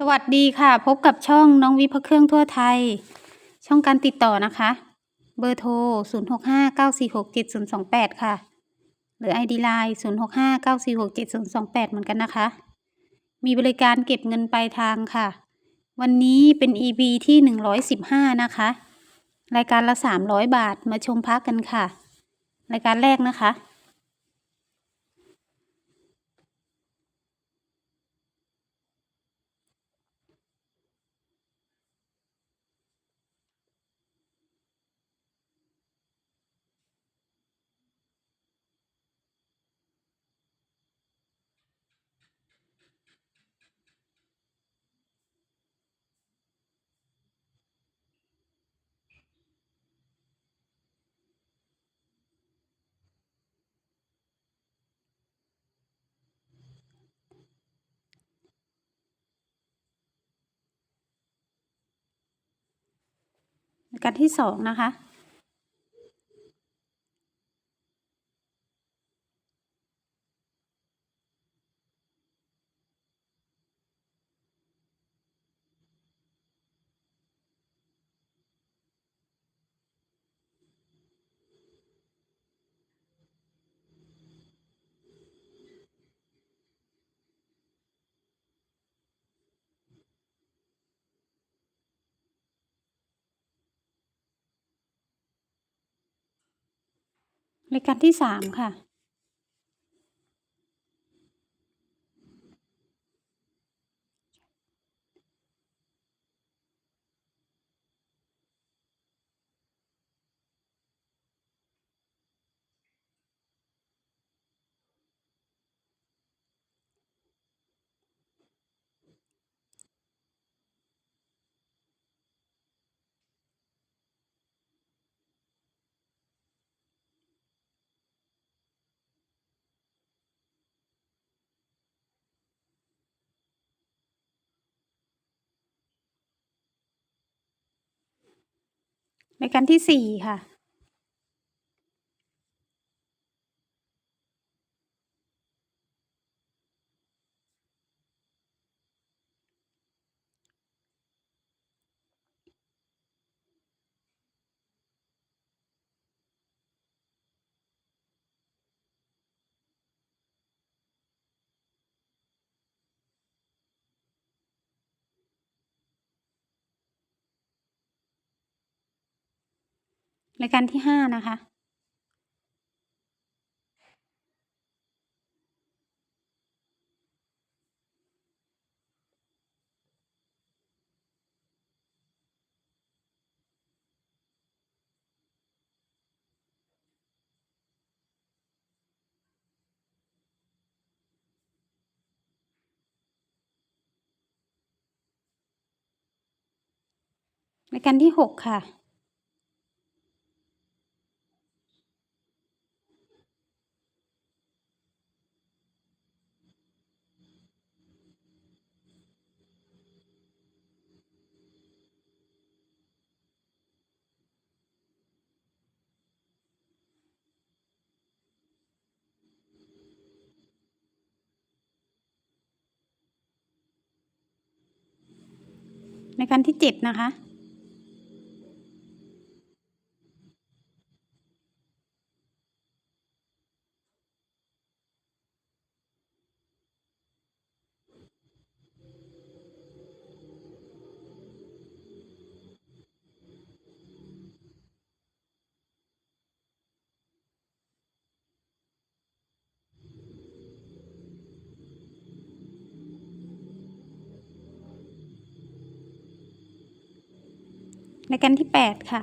สวัสดีค่ะ พบกับช่องน้องวิพเครื่องทั่วไทย ช่องการติดต่อนะคะ เบอร์โทร 0659467028 ค่ะ หรือ ID Line 0659467028 เหมือนกันนะคะ มีบริการเก็บเงินปลายทางค่ะ วันนี้เป็น EP ที่ 115 นะคะ รายการละ 300 บาทมาชมพักกันค่ะ รายการแรกนะคะ รายการที่สองนะคะ รายการที่สามค่ะ ในการที่สี่ค่ะ รายการที่ห้านะคะ รายการที่หกค่ะ ในการที่เจ็บนะคะ รายการที่แปดค่ะ